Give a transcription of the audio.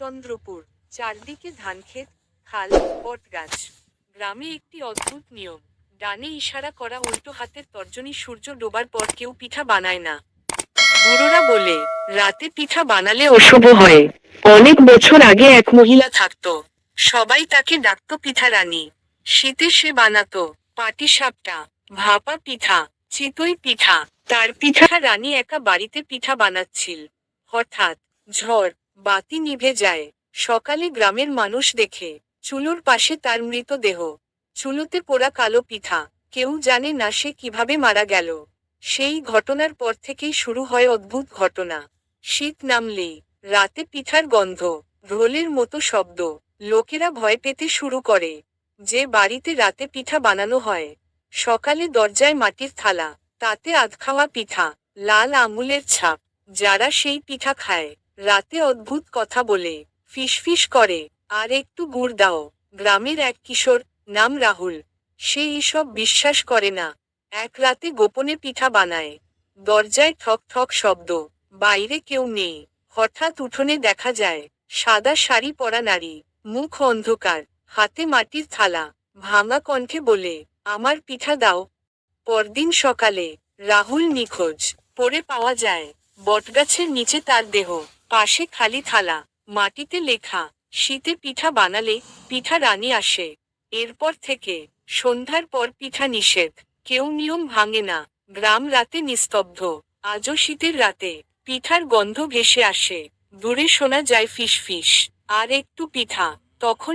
চন্দ্রপুর, চারদিকে ধানক্ষেত, খাল, বটগাছ। গ্রামে একটি অদ্ভুত নিয়ম, ডানে ইশারা করা উল্টো হাতের তর্জনী সূর্য ডোবার পর কেউ পিঠা বানায় না। বুড়োরা বলে, রাতে পিঠা বানালে অশুভ হয়। অনেক বছর আগে এক মহিলা থাকত। সবাই তাকে ডাকত পিঠা রানী। শীতে সে বানাতো পাটিসাপটা ভাপা পিঠা, চিতই পিঠা। তার পিঠা রানী একা বাড়িতে পিঠা বানাচ্ছিল। হঠাৎ ঝড় বাতি নিভে যায়। সকালে গ্রামের মানুষ দেখে, চুলোর পাশে তার মৃতদেহ। চুলোতে পোড়া কালো পিঠা, কেউ জানে না সে কীভাবে মারা গেল। সেই ঘটনার পর থেকেই শুরু হয় অদ্ভুত ঘটনা। শীত নামলেই, রাতে পিঠার গন্ধ, ঢোলের মতো শব্দ, লোকেরা ভয় পেতে শুরু করে। যে বাড়িতে রাতে পিঠা বানানো হয়। সকালে দরজায় মাটির থালা, তাতে আধখাওয়া পিঠা, লাল আঙুলের ছাপ, যারা সেই পিঠা খায়। রাতে অদ্ভুত কথা বলে, ফিসফিস করে, আর একটু গুড় দাও। গ্রামের এক কিশোর, নাম রাহুল। সে এসব বিশ্বাস করে না। এক রাতে গোপনে পিঠা বানায়। দরজায় ঠক ঠক শব্দ। বাইরে কেউ নেই। হঠাৎ উঠোনে দেখা যায়, সাদা শাড়ি পরা নারী। মুখ অন্ধকার। হাতে মাটির থালা। ভাঙা কণ্ঠে বলে, আমার পিঠা দাও। পরদিন সকালে, রাহুল নিখোঁজ। পড়ে পাওয়া যায়, বটগাছের নিচে তার দেহ। পাশে খালি থালা, মাটিতে লেখা, শীতে পিঠা বানালে পিঠা রানী আসে। এরপর থেকে সন্ধ্যার পর পিঠা নিষেধ, কেউ নিয়ম ভাঙে না, গ্রাম রাতে নিস্তব্ধ, আজও শীতের রাতে পিঠার গন্ধ ভেসে আসে, দূরে শোনা যায় ফিস ফিস আর একটু পিঠা, তখন